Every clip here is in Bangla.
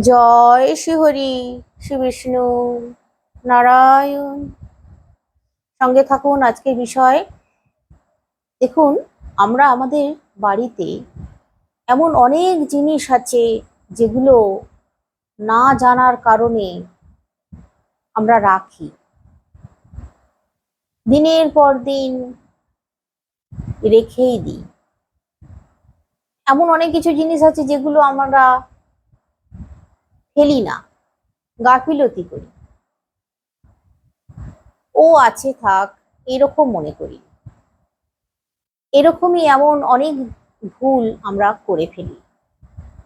জয় শ্রী হরি শ্রী বিষ্ণু নারায়ণ। সঙ্গে থাকুন আজকের বিষয়। দেখুন, আমরা আমাদের বাড়িতে এমন অনেক জিনিস আছে যেগুলো না জানার কারণে আমরা রাখি। দিনের পর দিন রেখেই দিই। এমন অনেক কিছু জিনিস আছে যেগুলো আমরা ফেলি না। গাফিলতি করি। ও আছে থাক, এরকম মনে করি। এরকমই এমন অনেক ভুল আমরা করে ফেলি।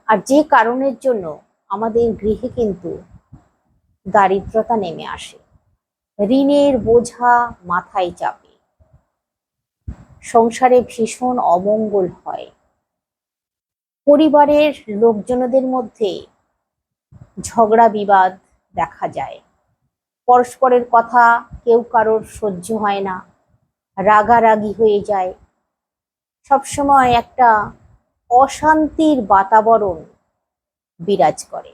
আর যে কারণের জন্য আমাদের গৃহে কিন্তু দারিদ্রতা নেমে আসে। ঋণের বোঝা মাথায় চাপে। সংসারে ভীষণ অমঙ্গল হয়। পরিবারের লোকজনদের মধ্যে ঝগড়া বিবাদ দেখা যায়। পরস্পরের কথা কেউ কারোর সহ্য হয় না, রাগারাগি হয়ে যায়। সবসময় একটা অশান্তির বাতাবরণ বিরাজ করে।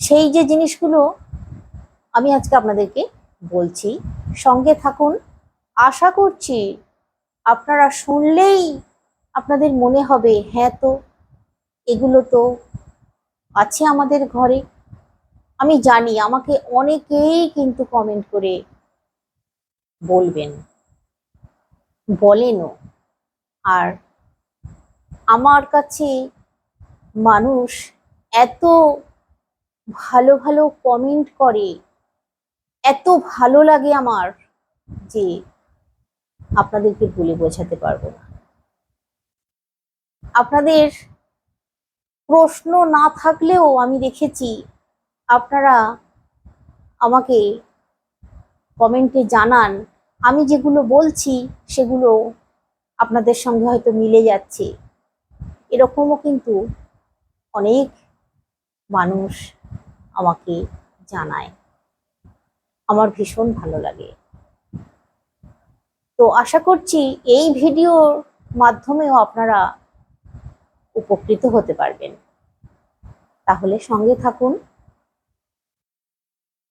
সেই যে জিনিসগুলো আমি আজকে আপনাদেরকে বলছি, সঙ্গে থাকুন। আশা করছি আপনারা শুনলেই আপনাদের মনে হবে হ্যাঁ তো, এগুলো তো আছে আমাদের ঘরে? আমি জানি আমাকে অনেকেই কিন্তু কমেন্ট করে বলবেন। বলেনও। আর আমার কাছে মানুষ এত ভালো ভালো কমেন্ট করে, এত ভালো লাগে আমার যে আপনাদেরকে বলে বোঝাতে পারব না। আপনাদের প্রশ্ন না থাকলেও আমি দেখেছি আপনারা আমাকে কমেন্টে জানান। আমি যেগুলো বলছি সেগুলো আপনাদের সঙ্গে হয়তো মিলে যাচ্ছে। এরকমও কিন্তু অনেক মানুষ আমাকে জানায়। আমার ভীষণ ভালো লাগে। তো আশা করছি এই ভিডিওর মাধ্যমেও আপনারা উপকৃত হতে পারবেন। তাহলে সঙ্গে থাকুন।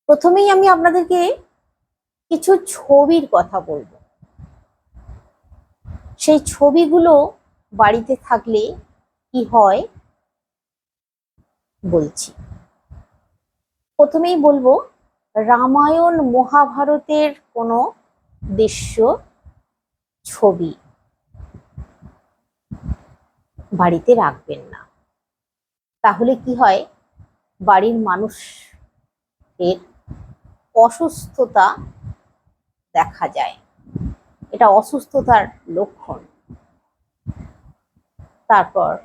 প্রথমেই আমি আপনাদেরকে কিছু ছবির কথা বলব। সেই ছবিগুলো বাড়িতে থাকলে কি হয় বলছি। প্রথমেই বলব, রামায়ণ মহাভারতের কোনো দৃশ্য ছবি। বাড়িতে রাখবেন না। তাহলে কি হয়? বাড়ির মানুষের অসুস্থতা দেখা যায়। এটা অসুস্থতার লক্ষণ। তারপর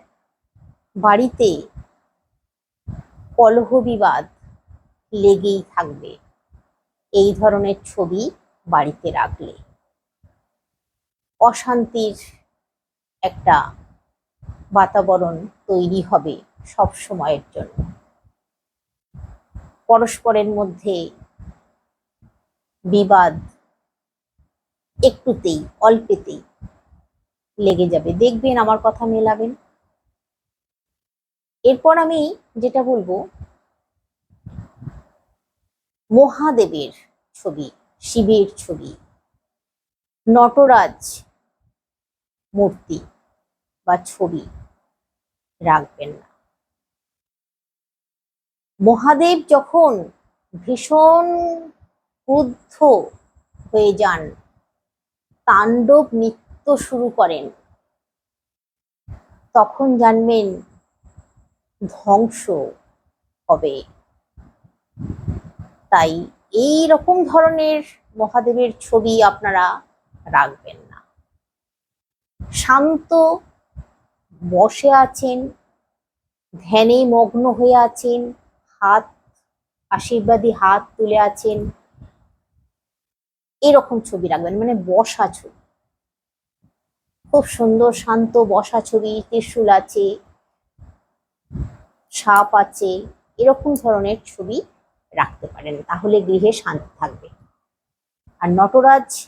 বাড়িতে কলহ বিবাদ লেগেই থাকবে। এই ধরনের ছবি বাড়িতে রাখলে। অশান্তির একটা বাতাবরণ তৈরি হবে সব সময়ের জন্য। পরস্পরের মধ্যে বিবাদ একটুতেই, অল্পেতেই লেগে যাবে। দেখবেন আমার কথা মেলাবেন। এরপর আমি যেটা বলব, মহাদেবের ছবি, শিবের ছবি, নটরাজ মূর্তি বা ছবি রাখবেন না। মহাদেব যখন ভীষণ ক্রুদ্ধ হয়ে যান, তাণ্ডব নৃত্য শুরু করেন, তখন জানবেন ধ্বংস হবে। তাই এই রকম ধরনের মহাদেবের ছবি আপনারা রাখবেন না। শান্ত বসে আছেন, ধ্যানে মগ্ন হয়ে আছেন, হাত, আশীর্বাদী হাত তুলে আছেন। এরকম ছবি রাখবেন মানে বসা ছবি। খুব সুন্দর, শান্ত বসা ছবি, ত্রিশূল আছে, সাপ আছে, এরকম ধরনের ছবি রাখতে পারেন, তাহলে গৃহে শান্তি থাকবে। আর নটরাজ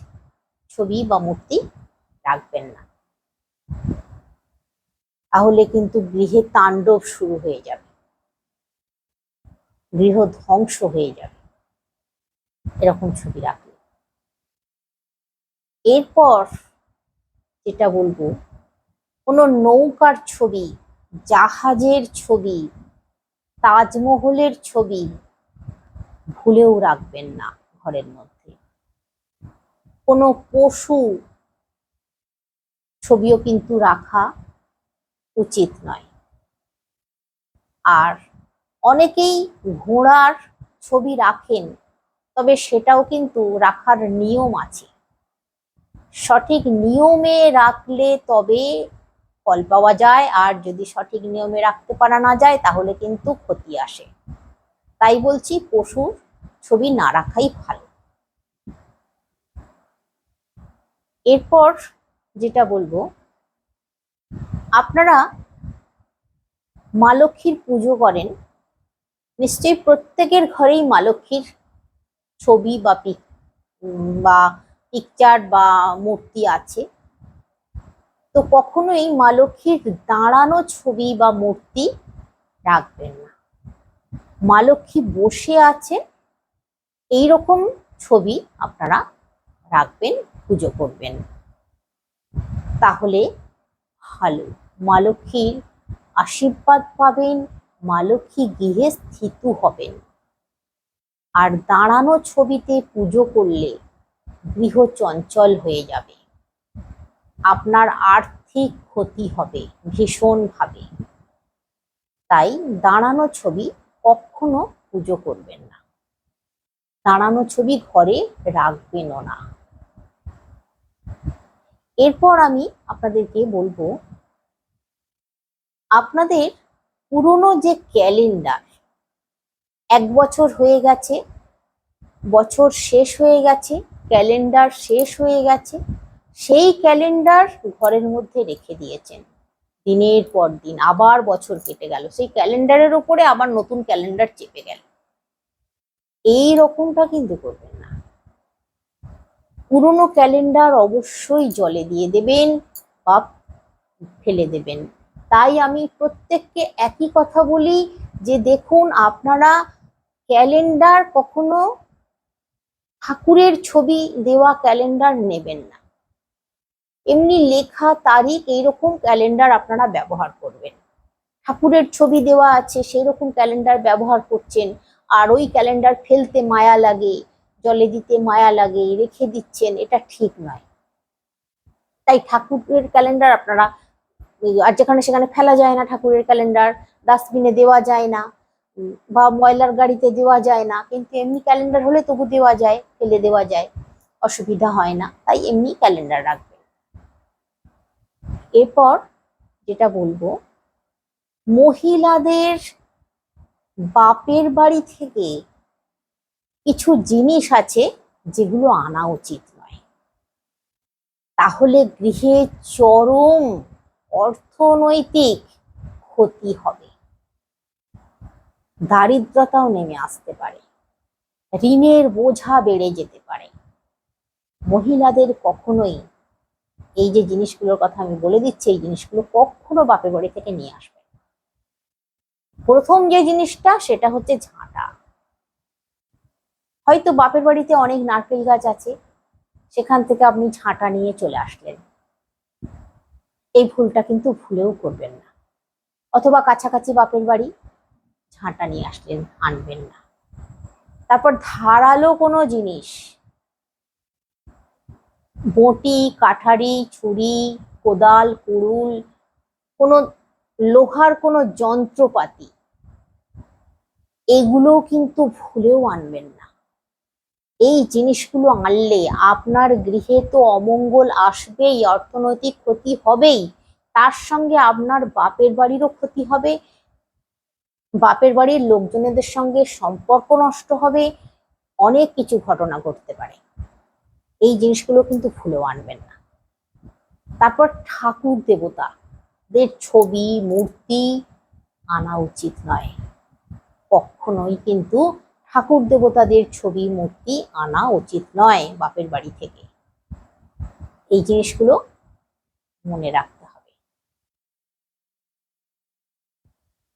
ছবি বা মূর্তি রাখবেন না। তাহলে কিন্তু গৃহে তাণ্ডব শুরু হয়ে যাবে। গৃহ ধ্বংস হয়ে যাবে। এরকম ছবি রাখলে এরপর যেটা বলব, কোনো নৌকার ছবি, জাহাজের ছবি, তাজমহলের ছবি ভুলেও রাখবেন না ঘরের মধ্যে। কোনো পশু ছবিও কিন্তু রাখা উচিত নয়। আর অনেকেই ঘোড়ার ছবি রাখেন, তবে সেটাও কিন্তু রাখার নিয়ম আছে। সঠিক নিয়মে রাখলে তবে ফল পাওয়া যায়, আর যদি সঠিক নিয়মে রাখতে পারা না যায়, তাহলে কিন্তু ক্ষতি আসে। তাই বলছি, পশুর ছবি না রাখাই ভালো। এরপর যেটা বলব আপনারা মা লক্ষ্মীর পুজো করেন, নিশ্চয়ই প্রত্যেকের ঘরেই মা লক্ষ্মীর ছবি বা পিক বা পিকচার বা মূর্তি আছে। তো কখনোই মা লক্ষ্মীর দাঁড়ানো ছবি বা মূর্তি রাখবেন না। মা লক্ষ্মী বসে আছে, এইরকম ছবি আপনারা রাখবেন, পুজো করবেন। তাহলে ভালো। মা লক্ষ্মীর আশীর্বাদ পাবেন, মা লক্ষ্মী গৃহে স্থিত হবেন। আর দাঁড়ানো ছবিতে পুজো করলে গৃহ চঞ্চল হয়ে যাবে। আপনার আর্থিক ক্ষতি হবে ভীষণভাবে। তাই দাঁড়ানো ছবি কখনো পুজো করবেন না। দাঁড়ানো ছবি ঘরে রাখবেনও না। এরপর আমি আপনাদেরকে বলব আপনাদের পুরনো যে ক্যালেন্ডার, এক বছর হয়ে গেছে, বছর শেষ হয়ে গেছে, ক্যালেন্ডার শেষ হয়ে গেছে, সেই ক্যালেন্ডার ঘরের মধ্যে রেখে দিয়েছেন। দিনের পর দিন আবার বছর কেটে গেল, সেই ক্যালেন্ডারের উপরে আবার নতুন ক্যালেন্ডার চেপে গেল। এই রকমটা কিন্তু করবেন না। পুরনো ক্যালেন্ডার অবশ্যই জলে দিয়ে দেবেন বা ফেলে দেবেন। তাই আমি প্রত্যেককে একই কথা বলি যে দেখুন, আপনারা ক্যালেন্ডার কখনো ঠাকুরের ছবি দেওয়া ক্যালেন্ডার নেবেন না। এমনি লেখা, তারিখ এইরকম ক্যালেন্ডার আপনারা ব্যবহার করবেন। ঠাকুরের ছবি দেওয়া আছে সেই রকম ক্যালেন্ডার ব্যবহার করছেন, আর ওই ক্যালেন্ডার ফেলতে মায়া লাগে, জলে দিতে মায়া লাগে, রেখে দিচ্ছেন, এটা ঠিক নয়। তাই ঠাকুরের ক্যালেন্ডার আপনারা আর যেখানে সেখানে ফেলা যায় না ঠাকুরের ক্যালেন্ডার ডাস্টবিনে দেওয়া যায় না বা ময়লার গাড়িতে দেওয়া যায় না, কিন্তু এমনি ক্যালেন্ডার হলে তবু দেওয়া যায়, ফেলে দেওয়া যায়, অসুবিধা হয় না, তাই এমনি ক্যালেন্ডার রাখবে এরপর যেটা বলব, মহিলাদের বাপের বাড়ি থেকে কিছু জিনিস আছে যেগুলো আনা উচিত নয়। তাহলে গৃহে চরম অর্থনৈতিক ক্ষতি হবে। দারিদ্রতাও নেমে আসতে পারে। ঋণের বোঝা বেড়ে যেতে পারে। মহিলাদের কখনোই এই যে জিনিসগুলোর কথা আমি বলে দিচ্ছি, এই জিনিসগুলো কখনো বাপের বাড়ি থেকে নিয়ে আসবে প্রথম যে জিনিসটা, সেটা হচ্ছে ঝাঁটা। হয়তো বাপের বাড়িতে অনেক নারকেল গাছ আছে, সেখান থেকে আপনি ঝাঁটা নিয়ে চলে আসলেন। এই ভুলটা কিন্তু ভুলেও করবেন না। অথবা কাছাকাছি বাপের বাড়ি ঝাঁটা নিয়ে আসলেন, আনবেন না। তারপর ধারালো কোনো জিনিস। বটি, কাঠারি, ছুরি, কোদাল, কুড়ুল, কোনো লোহার কোনো যন্ত্রপাতি এগুলো কিন্তু ভুলেও আনবেন না। এই জিনিসগুলো আনলে আপনার গৃহে তো অমঙ্গল আসবেই, অর্থনৈতিক ক্ষতি হবেই। তার সঙ্গে আপনার বাপের বাড়িরও ক্ষতি হবে। বাপের বাড়ির লোকজনেদের সঙ্গে সম্পর্ক নষ্ট হবে। অনেক কিছু ঘটনা ঘটতে পারে। এই জিনিসগুলো কিন্তু ভুলেও আনবেন না। তারপর ঠাকুর দেবতাদের ছবি, মূর্তি আনা উচিত নয়। কখনোই কিন্তু ঠাকুর দেবতাদের ছবি, মূর্তি আনা উচিত নয় বাপের বাড়ি থেকে। এই জিনিসগুলো মনে রাখতে হবে।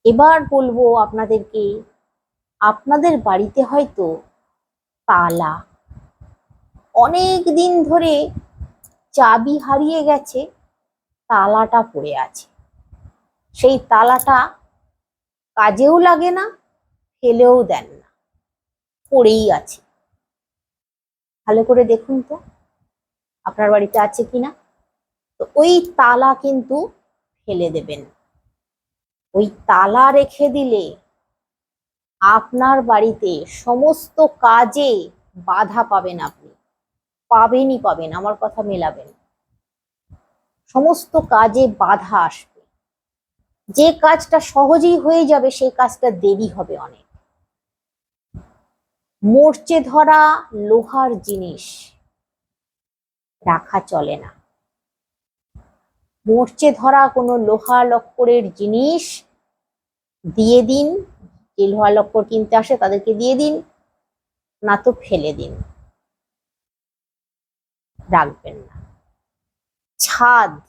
এবার বলব আপনাদেরকে, আপনাদের বাড়িতে হয়তো তালা অনেক দিন ধরে চাবি হারিয়ে গেছে, তালাটা পড়ে আছে। সেই তালাটা কাজেও লাগে না, ফেলেও দেন না। পড়েই আছে। ভালো করে দেখুন তো, আপনার বাড়িতে আছে কিনা? তো ওই তালা কিন্তু ফেলে দেবেন। ওই তালা রেখে দিলে আপনার বাড়িতে সমস্ত কাজে বাধা পাবেন আপনি। পাবেনই পাবেন, আমার কথা মেলাবেন। সমস্ত কাজে বাধা আসবে। যে কাজটা সহজেই হয়ে যাবে সেই কাজটা দেরি হবে অনেক। মরচে ধরা লোহার জিনিস। রাখা চলে না। মরচে ধরা কোনো লোহা লক্করের জিনিস, দিয়ে দিন। যে লোহা লক্কর কিনতে আসে তাদেরকে দিয়ে দিন, না তো ফেলে দিন। রাখবেন না। ছাদ।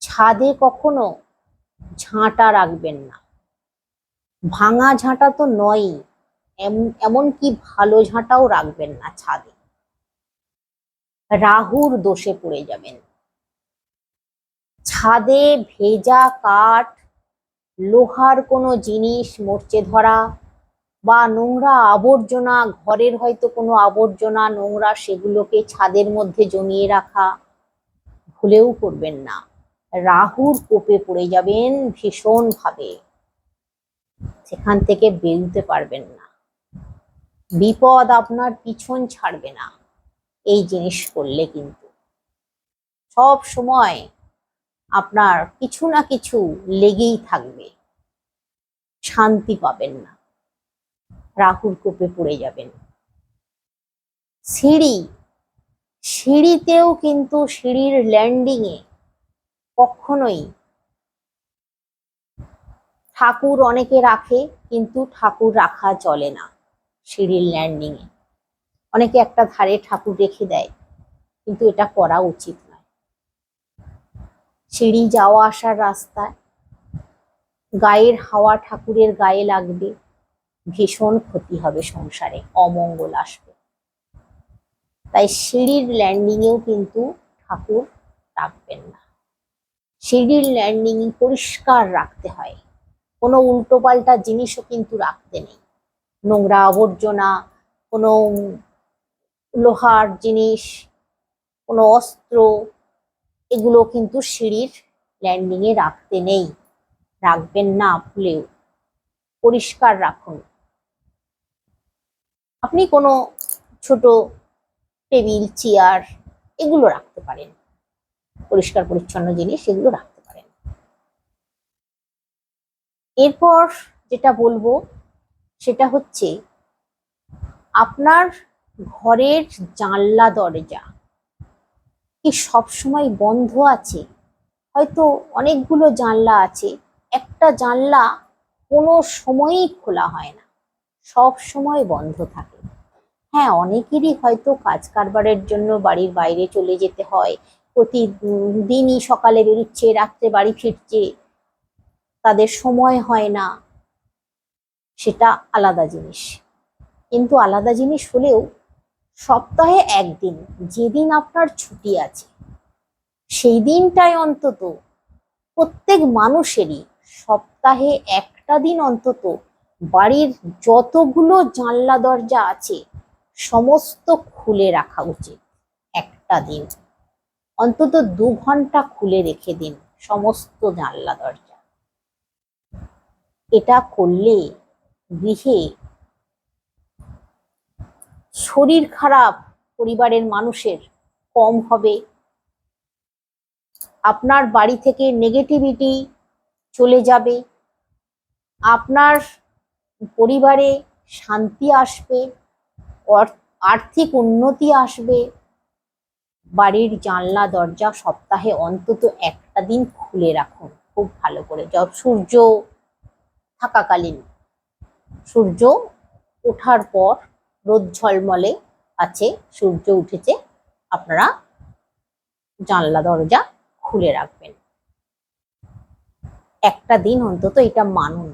ছাদে কখনো ঝাঁটা রাখবেন না। ভাঙা ঝাঁটা তো নয়ই। এমনকি ভালো ঝাঁটাও রাখবেন না ছাদে। রাহুর দোষে পড়ে যাবেন। ছাদে ভেজা কাঠ, লোহার কোনো জিনিস, মরচে ধরা বা নোংরা আবর্জনা, ঘরের হয়তো কোনো আবর্জনা, নোংরা, সেগুলোকে ছাদের মধ্যে জমিয়ে রাখা ভুলেও করবেন না। রাহুর কোপে পড়ে যাবেন ভীষণ ভাবে সেখান থেকে বেরোতে পারবেন না। বিপদ আপনার পিছন ছাড়বে না। এই জিনিস করলে কিন্তু। সব সময় আপনার কিছু না কিছু লেগেই থাকবে। শান্তি পাবেন না। রাহুর কোপে পড়ে যাবেন। সিঁড়ি। সিঁড়িতেও কিন্তু সিঁড়ির ল্যান্ডিং এ কখনোই ঠাকুর অনেকে রাখে, কিন্তু ঠাকুর রাখা চলে না। সিঁড়ির ল্যান্ডিং এ অনেকে একটা ধারে ঠাকুর রেখে দেয়, কিন্তু এটা করা উচিত নয়। সিঁড়ি যাওয়া আসার রাস্তায় গায়ের হাওয়া ঠাকুরের গায়ে লাগবে, ভীষণ ক্ষতি হবে সংসারে, অমঙ্গল আসবে। তাই সিঁড়ির ল্যান্ডিংয়েও কিন্তু ঠাকুর রাখবেন না। সিঁড়ির ল্যান্ডিং পরিষ্কার রাখতে হয়, কোনো উল্টোপাল্টা জিনিসও কিন্তু রাখতে নেই। নোংরা আবর্জনা, কোনো লোহার জিনিস, কোনো অস্ত্র, এগুলো কিন্তু সিঁড়ির ল্যান্ডিংয়ে রাখতে নেই। রাখবেন না ভুলেও। পরিষ্কার রাখুন। আপনি কোনো ছোট টেবিল, চেয়ার, এগুলো রাখতে পারেন। পরিষ্কার, পরিচ্ছন্ন জিনিস এগুলো রাখতে পারেন। এরপর যেটা বলব সেটা হচ্ছে আপনার ঘরের জানলা দরজা কি সবসময় বন্ধ আছে? হয়তো অনেকগুলো জানলা আছে। একটা জানলা কোনো সময়ই খোলা হয় না। সব সময় বন্ধ থাকে। হ্যাঁ অনেকেরই হয়তো কাজ কারবারের জন্য বাড়ির বাইরে চলে যেতে হয়। প্রতিদিনই সকালে বেরোচ্ছে, রাত্রে বাড়ি ফিরছে। তাদের সময় হয় না। সেটা আলাদা জিনিস। কিন্তু আলাদা জিনিস হলেও সপ্তাহে একদিন যেদিন আপনার ছুটি আছে, সেই দিনটায় অন্তত প্রত্যেক মানুষেরই সপ্তাহে একটা দিন অন্তত বাড়ির যতগুলো জানলা দরজা আছে, সমস্ত খুলে রাখা উচিত একটা দিন। অন্তত দু ঘণ্টা খুলে রেখে দিন সমস্ত জানলা দরজা। এটা করলে গৃহে শরীর খারাপ পরিবারের মানুষের কম হবে। আপনার বাড়ি থেকে নেগেটিভিটি চলে যাবে। আপনার পরিবারে শান্তি আসবে আর্থিক উন্নতি আসবে। বাড়ির জানলা, দরজা সপ্তাহে অন্তত একটা দিন খুলে রাখুন, খুব ভালো করে। যব সূর্য থাকাকালীন সূর্য ওঠার পর রোদ ঝলমলে, আছে, সূর্য উঠেছে। আপনারা জানলা, দরজা খুলে রাখবেন। একটা দিন অন্তত এটা মানুন।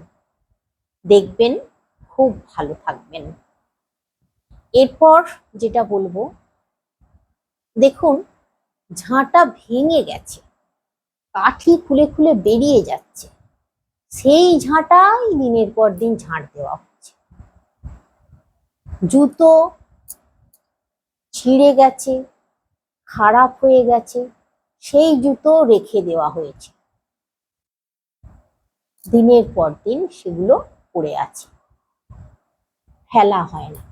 দেখবেন খুব ভালো থাকবেন। এরপর যেটা বলব, দেখুন, ঝাঁটা ভেঙে গেছে। কাঠি খুলে খুলে বেরিয়ে যাচ্ছে। সেই ঝাঁটাই দিনের পর দিন ঝাঁট দেওয়া হচ্ছে। জুতো ছিঁড়ে গেছে, খারাপ হয়ে গেছে, সেই জুতো রেখে দেওয়া হয়েছে। দিনের পর দিন সেগুলো পড়ে আছে। ফেলা হয় না।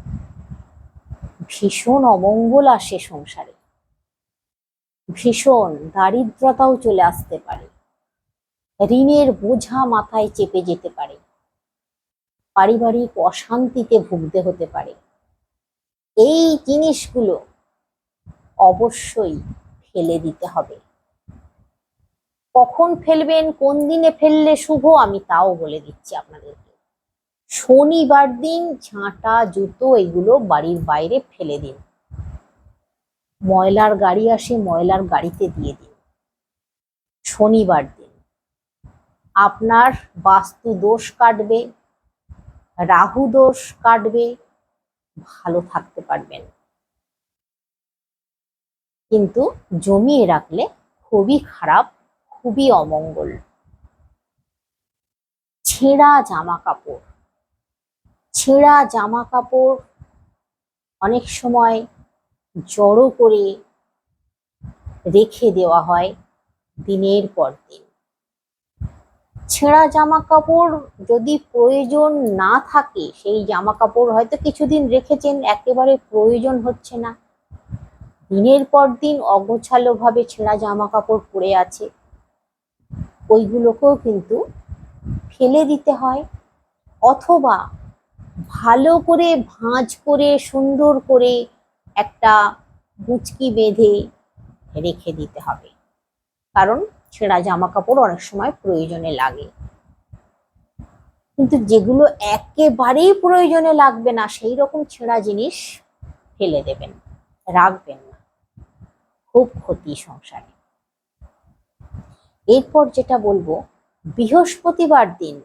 ভীষণ অমঙ্গল আসে সংসারে। ভীষণ দারিদ্রতাও চলে আসতে পারে। ঋণের বোঝা মাথায় চেপে যেতে পারে। পারিবারিক অশান্তিতে ভুগতে হতে পারে। এই জিনিসগুলো অবশ্যই ফেলে দিতে হবে। কখন ফেলবেন, কোন দিনে ফেললে শুভ, আমি তাও বলে দিচ্ছি আপনাদেরকে। শনিবার দিন ঝাঁটা, জুতো, এগুলো বাড়ির বাইরে ফেলে দিন। ময়লার গাড়ি আসে, ময়লার গাড়িতে দিয়ে দিন। শনিবার দিন। আপনার বাস্তু দোষ কাটবে, রাহু দোষ কাটবে, ভালো থাকতে পারবেন। কিন্তু জমিয়ে রাখলে খুবই খারাপ, খুবই অমঙ্গল। ছেঁড়া জামা কাপড় ছেঁড়া জামা কাপড় অনেক সময় জড়ো করে রেখে দেওয়া হয় দিনের পর দিন। ছেঁড়া জামা কাপড় যদি প্রয়োজন না থাকে, সেই জামা কাপড় হয়তো কিছুদিন রেখেছেন, একেবারে প্রয়োজন হচ্ছে না। দিনের পর দিন অগোছালো ভাবে ছেঁড়া জামা কাপড় পরে আছে। ওইগুলোকেও কিন্তু ফেলে দিতে হয়, অথবা ভালো করে ভাঁজ করে, সুন্দর করে একটা মুচকি বেঁধে রেখে দিতে হবে। কারণ ছেঁড়া জামা কাপড় অনেক সময় প্রয়োজনে লাগে। কিন্তু যেগুলো একেবারেই প্রয়োজনে লাগবে না, সেই রকম ছেঁড়া জিনিস ফেলে দেবেন, রাখবেন না। খুব ক্ষতি সংসারে। এরপর যেটা বলব, বৃহস্পতিবার দিন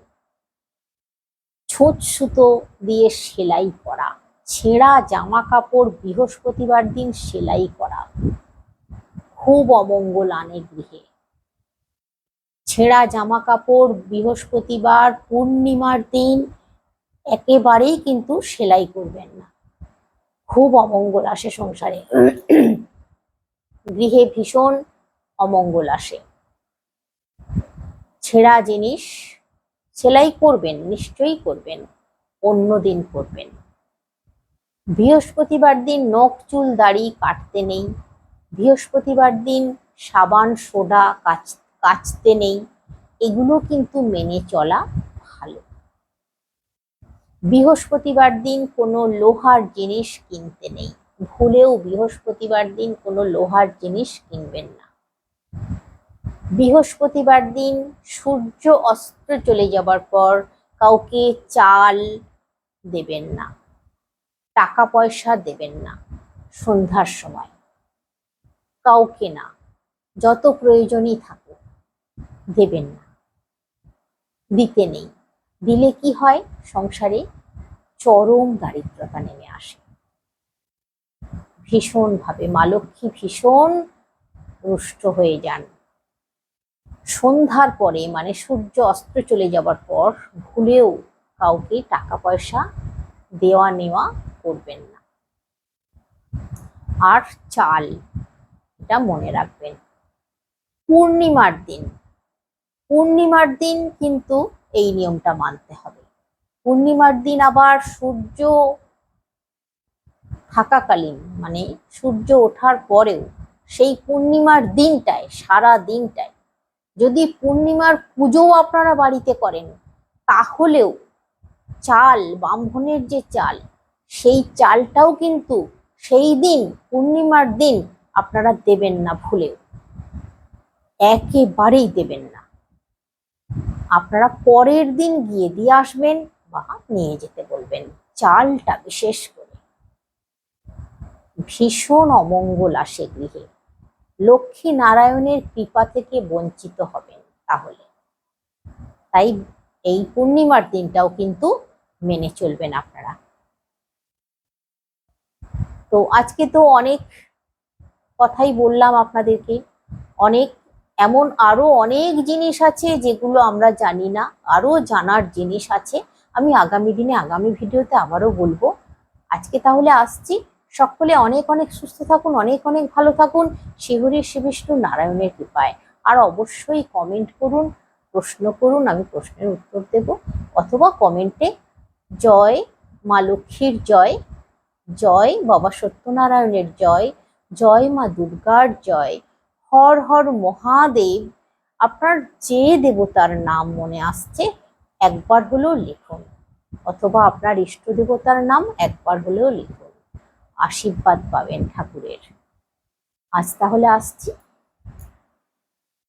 ছোট সুতো দিয়ে সেলাই করা, ছেঁড়া জামা কাপড় বৃহস্পতিবার দিন সেলাই করা, খুব অমঙ্গল আনে গৃহে। ছেঁড়া জামা কাপড় বৃহস্পতিবার পূর্ণিমার দিন একেবারেই কিন্তু সেলাই করবেন না। খুব অমঙ্গল আসে সংসারে। গৃহে ভীষণ অমঙ্গল আসে। ছেঁড়া জিনিস সেলাই করবেন, নিশ্চয়ই করবেন, অন্য দিন করবেন। বৃহস্পতিবার দিন নখ, চুল, দাড়ি কাটতে নেই। বৃহস্পতিবার দিন সাবান, সোডা কাচ কাচতে নেই। এগুলো কিন্তু মেনে চলা ভালো। বৃহস্পতিবার দিন কোনো লোহার জিনিস কিনতে নেই। ভুলেও বৃহস্পতিবার দিন কোনো লোহার জিনিস কিনবেন না। বৃহস্পতিবার দিন সূর্য অস্ত চলে যাবার পর কাউকে চাল দেবেন না, টাকা পয়সা দেবেন না সন্ধ্যার সময়। কাউকে না, যত প্রয়োজনই থাকুক। দেবেন না। দিতে নেই। দিলে কি হয়? সংসারে চরম দারিদ্রতা নেমে আসে। ভীষণভাবে মা লক্ষ্মী ভীষণ রুষ্ট হয়ে যান। সন্ধ্যার পরে মানে সূর্য অস্ত চলে যাবার পর ভুলেও কাউকে টাকা পয়সা দেওয়া নেওয়া করবেন না। আর চাল, এটা মনে রাখবেন। পূর্ণিমার দিন পূর্ণিমার দিন কিন্তু এই নিয়মটা মানতে হবে। পূর্ণিমার দিন আবার সূর্য থাকাকালীন মানে সূর্য ওঠার পরেও সেই পূর্ণিমার দিনটায়, সারা দিনটায় যদি পূর্ণিমার পুজো আপনারা বাড়িতে করেন, তাহলেও চাল, ব্রাহ্মণের যে চাল, সেই চালটাও কিন্তু সেই দিন, পূর্ণিমার দিন আপনারা দেবেন না ভুলেও। একেবারেই দেবেন না। আপনারা পরের দিন গিয়ে দিয়ে আসবেন বা নিয়ে যেতে বলবেন চালটা বিশেষ করে। ভীষণ অমঙ্গল আসে গৃহে। লক্ষ্মী নারায়ণের কৃপা থেকে বঞ্চিত হবেন তাহলে। তাই এই পূর্ণিমার দিনটাও কিন্তু মেনে চলবেন আপনারা। তো আজকে তো অনেক কথাই বললাম আপনাদেরকে, অনেক এমন আরও অনেক জিনিস আছে যেগুলো আমরা জানি না, আরও জানার জিনিস আছে। আমি আগামী দিনে আগামী ভিডিওতে আবারও বলব। আজকে তাহলে আসছি। সকলে অনেক অনেক সুস্থ থাকুন, অনেক অনেক ভালো থাকুন। শিহরি শ্রী বিষ্ণু নারায়ণের কৃপায়। আর অবশ্যই কমেন্ট করুন, প্রশ্ন করুন, আমি প্রশ্নের উত্তর দেব। অথবা কমেন্টে জয় মা লক্ষ্মীর জয় জয় বাবা সত্যনারায়ণের জয় জয় মা দুর্গার জয়। হর হর মহাদেব, আপনার যে দেবতার নাম মনে আসছে, একবার হলেও লিখুন। অথবা আপনার ইষ্ট দেবতার নাম একবার হলেও লিখুন। আশীর্বাদ পাবেন ঠাকুরের। আজ তাহলে আসছি।